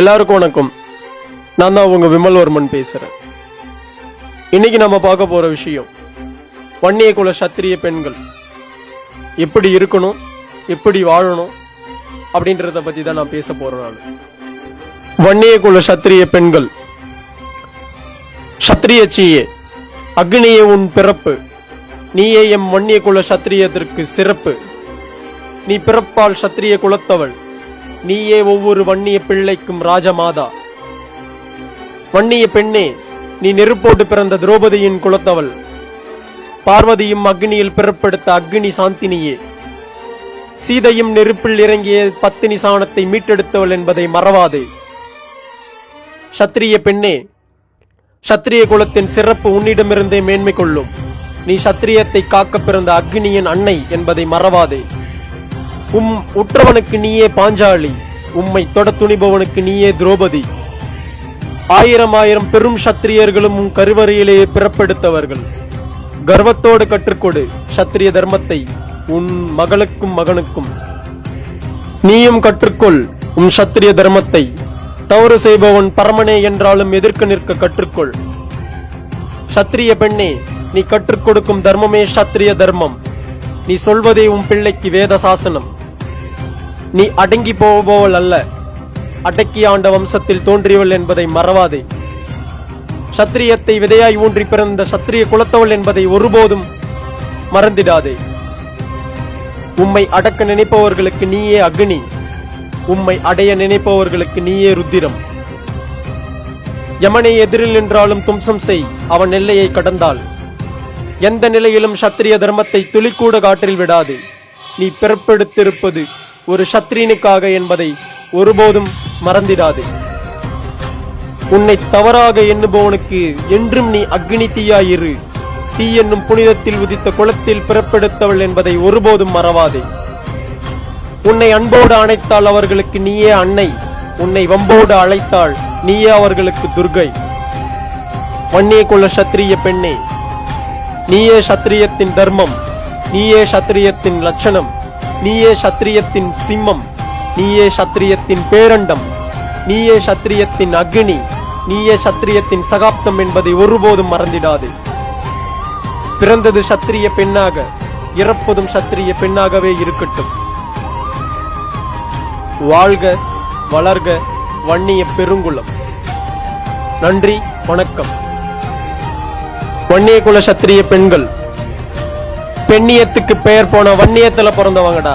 எல்லாருக்கும் வணக்கம். நான் தான் உங்க விமல்வர்மன் பேசுறேன். இன்னைக்கு நம்ம பார்க்க போற விஷயம் வன்னிய குல சத்திரிய பெண்கள். எப்படி இருக்கணும் எப்படி வாழணும் அப்படின்றத பத்தி தான் நான் பேச போறேன் நான். வன்னிய குல சத்திரிய பெண்கள். சத்திரியச்சியே அக்னியே உன் பிறப்பு. நீயே எம் வன்னிய குல சத்திரியத்திற்கு சிறப்பு. நீ பிறப்பால் சத்திரிய குலத்தவள். நீயே ஒவ்வொரு வன்னிய பிள்ளைக்கும் ராஜமாதா. வன்னிய பெண்ணே நீ நெருப்போடு பிறந்த திரௌபதியின் குலத்தவள். பார்வதியும் அக்னியில் பிறப்படுத்த அக்னி சாந்தினியே. சீதையும் நெருப்பில் இறங்கிய பத்தினி சாணத்தை மீட்டெடுத்தவள் என்பதை மறவாதே. சத்திரிய பெண்ணே சத்திரிய குலத்தின் சிறப்பு உன்னிடமிருந்தே மேன்மை கொள்ளும். நீ சத்திரியத்தை காக்க பிறந்த அக்னியின் அன்னை என்பதை மறவாதே. உம் உற்றவனுக்கு நீயே பாஞ்சாலி உம்மை தொட துணிபவனுக்கு நீயே துரோபதி. ஆயிரம் ஆயிரம் பெரும் சத்திரியர்களும் உன் கருவறையிலேயே பிறப்பெடுத்தவர்கள். கர்வத்தோடு கற்றுக்கொடு சத்திரிய தர்மத்தை உன் மகளுக்கும் மகனுக்கும். நீயும் கற்றுக்கொள் உன் சத்திரிய தர்மத்தை. தவறு செய்பவன் பரமனே என்றாலும் எதிர்க்க நிற்க கற்றுக்கொள். சத்திரிய பெண்ணே நீ கற்றுக் கொடுக்கும் தர்மமே சத்திரிய தர்மம். நீ சொல்வதே உன் பிள்ளைக்கு வேத சாசனம் நீ அடங்கி போபவள் அல்ல அடக்கி ஆண்ட வம்சத்தில் தோன்றியவள் என்பதை மறவாதே. சத்திரியத்தை விதையாய் ஊன்றி பிறந்த சத்திரிய குலத்தவள் என்பதை ஒருபோதும் மறந்திடாதே. உம்மை அடக்க நினைப்பவர்களுக்கு நீயே அக்னி. உம்மை அடைய நினைப்பவர்களுக்கு நீயே ருத்திரம். யமனை எதிரில் நின்றாலும் தும்சம் செய் அவன் எல்லையை கடந்தால். எந்த நிலையிலும் சத்திரிய தர்மத்தை துளிக்கூட காற்றில் விடாது. நீ பிறப்பெடுத்திருப்பது ஒரு சத்ரியனுக்காக என்பதை ஒருபோதும் மறந்திடாதே உன்னை தவறாக எண்ணுபவனுக்கு என்றும் நீ அக்னி தீயாயிரு தீ என்னும் புனிதத்தில் உதித்த குளத்தில் பிறப்பெடுத்தவள் என்பதை ஒருபோதும் மறவாதே. உன்னை அன்போடு அணைத்தால் அவர்களுக்கு நீயே அன்னை. உன்னை வம்போடு அழைத்தாள் நீயே அவர்களுக்கு துர்கை. வன்னிய குல சத்திரிய பெண்ணே. நீயே சத்திரியத்தின் தர்மம். நீயே சத்திரியத்தின் லட்சணம். நீயே சத்திரியத்தின் சிம்மம் நீயே சத்திரியத்தின் பேரண்டம் நீயே சத்திரியத்தின் அக்னி நீயே சத்திரியத்தின் சகாப்தம் என்பதை ஒருபோதும் மறந்திடாது. பிறந்தது சத்திரிய பெண்ணாக இறப்பதும் சத்திரிய பெண்ணாகவே இருக்கட்டும். வாழ்க வளர்க வன்னிய பெருங்குளம். நன்றி வணக்கம். வன்னிய குல சத்திரிய பெண்கள் பெண்ணியத்துக்கு பெயர் போன வன்னியத்துல பிறந்தவங்கடா.